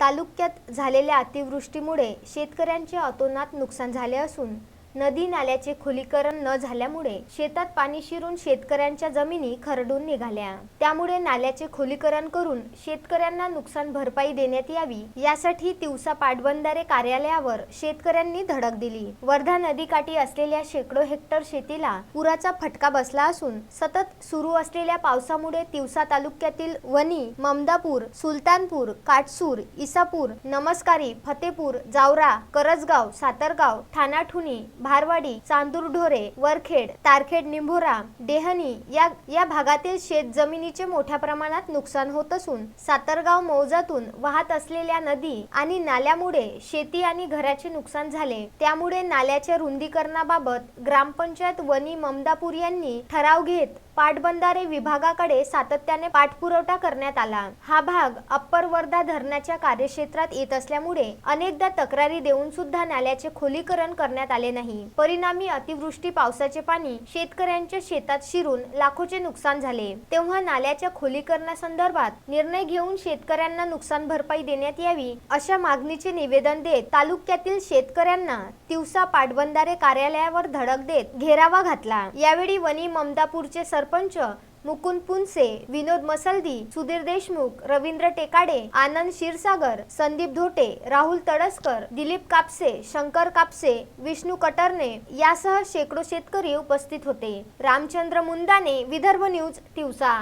तालुक्यात झालेल्या अतिवृष्टीमुळे शेतकऱ्यांचे अतोनात नुकसान झाले असून नदी नाल्याचे खोलीकरण न झाल्यामुळे शेतात पाणी शिरून शेतकऱ्यांच्या जमिनी खरडून निघाल्या. त्यामुळे नाल्याचे खोलीकरण करून शेतकऱ्यांना नुकसान भरपाई देण्यात यावी यासाठी तिवसा पाटबंधारे कार्यालयावर शेतकऱ्यांनी धडक दिली. वर्धा नदीकाठी असलेल्या शेकडो हेक्टर शेतीला पुराचा फटका बसला असून सतत सुरू असलेल्या पावसामुळे तिवसा तालुक्यातील वणी ममदापूर सुलतानपूर काटसूर इसापूर नमस्कारी फतेपूर जावरा करजगाव सातरगाव ठाणाठुणी भारवाडी चांदूर ढोरे वरखेड तारखेड निंभोरा डेहनी या या भागातील शेत जमिनीचे मोठ्या प्रमाणात नुकसान होत असून सातरगाव मौजातून वाहत असलेल्या नदी आणि नाल्यामुळे शेती आणि घराचे नुकसान झाले. त्यामुळे नाल्याच्या रुंदीकरणाबाबत ग्रामपंचायत वनी ममदापूर यांनी ठराव घेत पाटबंधारे विभागाकडे सातत्याने पाठपुरवठा करण्यात आला. हा भाग अप्पर वर्धा धरणाच्या कार्यक्षेत्रात येत असल्यामुळे अनेकदा तक्रारी देऊन सुद्धा नाल्याचे खोलीकरण करण्यात आले नाही. परिणामी अतिवृष्टी पावसाचे पाणी शेतकऱ्यांच्या शेतात शिरून लाखोचे नुकसान झाले. तेव्हा नाल्याच्या खोलीकरणासंदर्भात निर्णय घेऊन शेतकऱ्यांना नुकसान भरपाई देण्यात यावी अशा मागणीचे निवेदन देत तालुक्यातील शेतकऱ्यांना तिवसा पाटबंधारे कार्यालयावर धडक देत घेरावा घातला. यावेळी वनी ममदापूरचे सरपंच मुकुंद पुनसे विनोद मसलदी सुधीर देशमुख रवींद्र टेकाडे आनंद क्षीरसागर संदीप धोटे राहुल तडसकर दिलीप कापसे शंकर कापसे विष्णू कटरने यासह शेकडो शेतकरी उपस्थित होते. रामचंद्र मुंदाने विदर्भ न्यूज तिवसा.